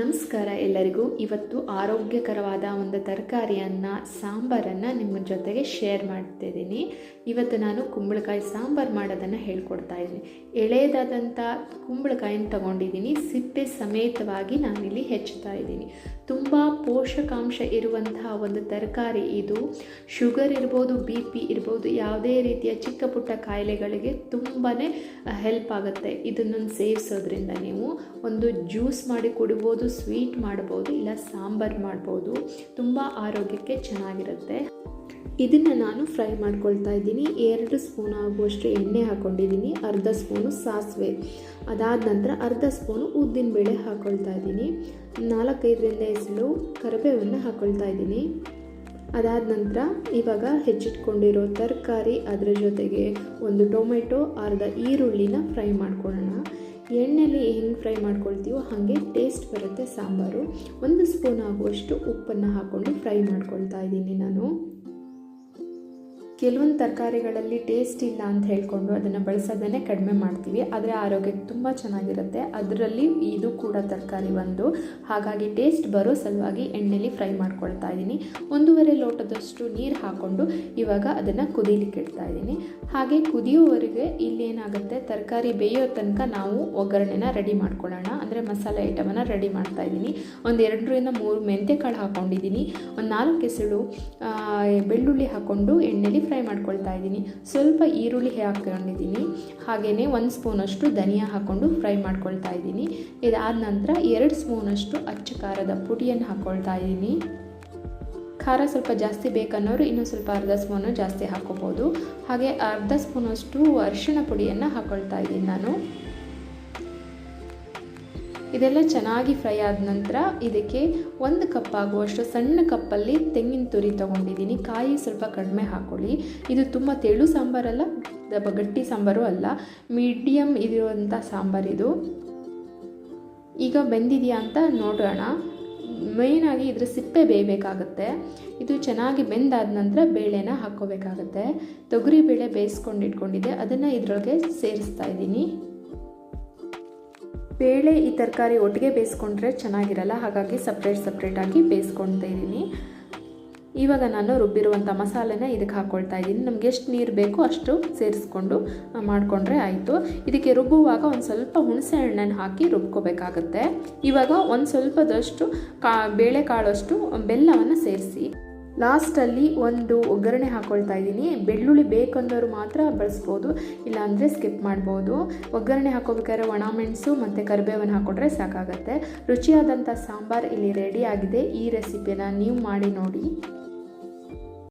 ನಮಸ್ಕಾರ ಎಲ್ಲರಿಗೂ. ಇವತ್ತು ಆರೋಗ್ಯಕರವಾದ ಒಂದು ತರಕಾರಿಯನ್ನು, ಸಾಂಬಾರನ್ನು ನಿಮ್ಮ ಜೊತೆಗೆ ಶೇರ್ ಮಾಡ್ತಿದ್ದೀನಿ ಇವತ್ತು ನಾನು ಕುಂಬಳಕಾಯಿ ಸಾಂಬಾರು ಮಾಡೋದನ್ನು ಹೇಳ್ಕೊಡ್ತಾ ಇದ್ದೀನಿ. ಎಳೆಯದಾದಂಥ ಕುಂಬಳಕಾಯಿನ ತಗೊಂಡಿದ್ದೀನಿ. ಸಿಪ್ಪೆ ಸಮೇತವಾಗಿ ನಾನಿಲ್ಲಿ ಹೆಚ್ಚುತ್ತಾ ಇದ್ದೀನಿ. ತುಂಬ ಪೋಷಕಾಂಶ ಇರುವಂತಹ ಒಂದು ತರಕಾರಿ ಇದು. ಶುಗರ್ ಇರ್ಬೋದು ಬಿ ಪಿ ಇರ್ಬೋದು, ಯಾವುದೇ ರೀತಿಯ ಚಿಕ್ಕ ಪುಟ್ಟ ಕಾಯಿಲೆಗಳಿಗೆ ತುಂಬಾ ಹೆಲ್ಪ್ ಆಗುತ್ತೆ. ಇದನ್ನು ಸೇವಿಸೋದ್ರಿಂದ ನೀವು ಒಂದು ಜ್ಯೂಸ್ ಮಾಡಿ ಕುಡಿಬೋದು ಸ್ವೀಟ್ ಮಾಡ್ಬೋದು, ಇಲ್ಲ ಸಾಂಬಾರು ಮಾಡ್ಬೋದು, ತುಂಬ ಆರೋಗ್ಯಕ್ಕೆ ಚೆನ್ನಾಗಿರುತ್ತೆ. ಇದನ್ನು ನಾನು ಫ್ರೈ ಮಾಡ್ಕೊಳ್ತಾ ಇದ್ದೀನಿ. ಎರಡು ಸ್ಪೂನ್ ಆಗುವಷ್ಟು ಎಣ್ಣೆ ಹಾಕ್ಕೊಂಡಿದ್ದೀನಿ ಅರ್ಧ ಸ್ಪೂನು ಸಾಸಿವೆ. ಅದಾದ ನಂತರ ಅರ್ಧ ಸ್ಪೂನು ಉದ್ದಿನಬೇಳೆ ಹಾಕ್ಕೊಳ್ತಾ ಇದ್ದೀನಿ. ನಾಲ್ಕೈದರಿಂದ ಎಸಳು ಕರಿಬೇವನ್ನು ಹಾಕ್ಕೊಳ್ತಾ ಇದ್ದೀನಿ. ಅದಾದ ನಂತರ ಇವಾಗ ಹೆಚ್ಚಿಟ್ಕೊಂಡಿರೋ ತರಕಾರಿ, ಅದರ ಜೊತೆಗೆ ಒಂದು ಟೊಮೆಟೊ, ಅರ್ಧ ಈರುಳ್ಳಿನ ಫ್ರೈ ಮಾಡ್ಕೊಳ್ಳೋಣ. ಎಣ್ಣೆಲಿ ಹೆಂಗೆ ಫ್ರೈ ಮಾಡ್ಕೊಳ್ತೀವೋ ಹಾಗೆ ಟೇಸ್ಟ್ ಬರುತ್ತೆ ಸಾಂಬಾರು. ಒಂದು ಸ್ಪೂನ್ ಆಗುವಷ್ಟು ಉಪ್ಪನ್ನು ಹಾಕ್ಕೊಂಡು ಫ್ರೈ ಮಾಡ್ಕೊಳ್ತಾ ಇದ್ದೀನಿ ನಾನು. ಕೆಲವೊಂದು ತರಕಾರಿಗಳಲ್ಲಿ ಟೇಸ್ಟ್ ಇಲ್ಲ ಅಂತ ಹೇಳ್ಕೊಂಡು ಅದನ್ನು ಬಳಸೋದನ್ನೇ ಕಡಿಮೆ ಮಾಡ್ತೀವಿ. ಆದರೆ ಆರೋಗ್ಯಕ್ಕೆ ತುಂಬ ಚೆನ್ನಾಗಿರುತ್ತೆ. ಅದರಲ್ಲಿ ಇದು ಕೂಡ ತರಕಾರಿ ಒಂದು. ಹಾಗಾಗಿ ಟೇಸ್ಟ್ ಬರೋ ಸಲುವಾಗಿ ಎಣ್ಣೆಲಿ ಫ್ರೈ ಮಾಡ್ಕೊಳ್ತಾ ಇದ್ದೀನಿ ಒಂದೂವರೆ ಲೋಟದಷ್ಟು ನೀರು ಹಾಕ್ಕೊಂಡು ಇವಾಗ ಅದನ್ನು ಕುದೀಲಿಕ್ಕೆ ಇಡ್ತಾ ಇದ್ದೀನಿ ಹಾಗೆ ಕುದಿಯೋವರೆಗೆ ಇಲ್ಲೇನಾಗುತ್ತೆ ತರಕಾರಿ ಬೇಯೋ ತನಕ ನಾವು ಒಗ್ಗರಣೆನ ರೆಡಿ ಮಾಡ್ಕೊಳ್ಳೋಣ. ಅಂದರೆ ಮಸಾಲೆ ಐಟಮನ್ನು ರೆಡಿ ಮಾಡ್ತಾ ಇದ್ದೀನಿ ಒಂದು ಎರಡರಿಂದ ಮೂರು ಮೆಂತ್ಯ ಕಾಳು ಹಾಕ್ಕೊಂಡಿದ್ದೀನಿ ಒಂದು ನಾಲ್ಕು ಕೆಸಳು ಬೆಳ್ಳುಳ್ಳಿ ಹಾಕ್ಕೊಂಡು ಎಣ್ಣೆಲಿ ಫ್ರೈ ಮಾಡ್ಕೊಳ್ತಾ ಇದ್ದೀನಿ. ಸ್ವಲ್ಪ ಈರುಳ್ಳಿ ಹಾಕ್ಕೊಂಡಿದ್ದೀನಿ. ಹಾಗೆಯೇ ಒಂದು ಸ್ಪೂನಷ್ಟು ಧನಿಯಾ ಹಾಕ್ಕೊಂಡು ಫ್ರೈ ಮಾಡ್ಕೊಳ್ತಾ ಇದ್ದೀನಿ. ಇದಾದ ನಂತರ ಎರಡು ಸ್ಪೂನಷ್ಟು ಅಚ್ಚ ಖಾರದ ಪುಡಿಯನ್ನು ಹಾಕ್ಕೊಳ್ತಾ ಇದ್ದೀನಿ. ಖಾರ ಸ್ವಲ್ಪ ಜಾಸ್ತಿ ಬೇಕನ್ನೋರು ಇನ್ನೂ ಸ್ವಲ್ಪ ಅರ್ಧ ಸ್ಪೂನು ಜಾಸ್ತಿ ಹಾಕೋಬೋದು ಹಾಗೆ ಅರ್ಧ ಸ್ಪೂನಷ್ಟು ಅರಿಶಿಣ ಪುಡಿಯನ್ನು ಹಾಕ್ಕೊಳ್ತಾ ಇದ್ದೀನಿ ನಾನು. ಇದೆಲ್ಲ ಚೆನ್ನಾಗಿ ಫ್ರೈ ಆದ ನಂತರ ಇದಕ್ಕೆ ಒಂದು ಕಪ್ ಆಗುವಷ್ಟು ಸಣ್ಣ ಕಪ್ಪಲ್ಲಿ ತೆಂಗಿನ ತುರಿ ತೊಗೊಂಡಿದ್ದೀನಿ. ಕಾಯಿ ಸ್ವಲ್ಪ ಕಡಿಮೆ ಹಾಕ್ಕೊಳ್ಳಿ ಇದು ತುಂಬ ತೆಳು ಸಾಂಬಾರಲ್ಲ ಗಟ್ಟಿ ಸಾಂಬಾರು ಅಲ್ಲ ಮೀಡಿಯಮ್ ಸಾಂಬಾರು ಸಾಂಬಾರಿದು ಈಗ ಬೆಂದಿದೆಯಾ ಅಂತ ನೋಡೋಣ. ಮೇಯ್ನಾಗಿ ಇದರ ಸಿಪ್ಪೆ ಬೇಯಬೇಕಾಗುತ್ತೆ. ಇದು ಚೆನ್ನಾಗಿ ಬೆಂದಾದ ನಂತರ ಬೇಳೆನ ಹಾಕ್ಕೋಬೇಕಾಗತ್ತೆ. ತೊಗರಿ ಬೇಳೆ ಬೇಯಿಸ್ಕೊಂಡು ಇಟ್ಕೊಂಡಿದ್ದೆ. ಅದನ್ನು ಇದರೊಳಗೆ ಸೇರಿಸ್ತಾ ಇದ್ದೀನಿ. ಬೇಳೆ ಈ ತರಕಾರಿ ಒಟ್ಟಿಗೆ ಬೇಯಿಸ್ಕೊಂಡ್ರೆ ಚೆನ್ನಾಗಿರಲ್ಲ, ಹಾಗಾಗಿ ಸಪ್ರೇಟ್ ಸಪ್ರೇಟಾಗಿ ಬೇಯಿಸ್ಕೊಳ್ತಾ ಇದ್ದೀನಿ. ಇವಾಗ ನಾನು ರುಬ್ಬಿರುವಂಥ ಮಸಾಲೆನ ಇದಕ್ಕೆ ಹಾಕ್ಕೊಳ್ತಾ ಇದ್ದೀನಿ. ನಮ್ಗೆ ಎಷ್ಟು ನೀರು ಬೇಕೋ ಅಷ್ಟು ಸೇರಿಸ್ಕೊಂಡು ಮಾಡಿಕೊಂಡ್ರೆ ಆಯಿತು. ಇದಕ್ಕೆ ರುಬ್ಬುವಾಗ ಒಂದು ಸ್ವಲ್ಪ ಹುಣಸೆ ಹಣ್ಣನ್ನು ಹಾಕಿ ರುಬ್ಕೋಬೇಕಾಗತ್ತೆ. ಇವಾಗ ಒಂದು ಸ್ವಲ್ಪದಷ್ಟು ಕಾ ಬೇಳೆಕಾಳಷ್ಟು ಬೆಲ್ಲವನ್ನು ಸೇರಿಸಿ. ಲಾಸ್ಟಲ್ಲಿ ಒಂದು ಒಗ್ಗರಣೆ ಹಾಕ್ಕೊಳ್ತಾ ಇದ್ದೀನಿ. ಬೆಳ್ಳುಳ್ಳಿ ಬೇಕಂದವರು ಮಾತ್ರ ಬಳಸ್ಬೋದು, ಇಲ್ಲಾಂದರೆ ಸ್ಕಿಪ್ ಮಾಡ್ಬೋದು. ಒಗ್ಗರಣೆ ಹಾಕೋಬೇಕಾದ್ರೆ ಒಣಮೆಣಸು ಮತ್ತು ಕರಿಬೇವನ್ನು ಹಾಕ್ಕೊಂಡ್ರೆ ಸಾಕಾಗತ್ತೆ. ರುಚಿಯಾದಂಥ ಸಾಂಬಾರು ಇಲ್ಲಿ ರೆಡಿ ಆಗಿದೆ. ಈ ರೆಸಿಪಿನ ನೀವು ಮಾಡಿ ನೋಡಿ.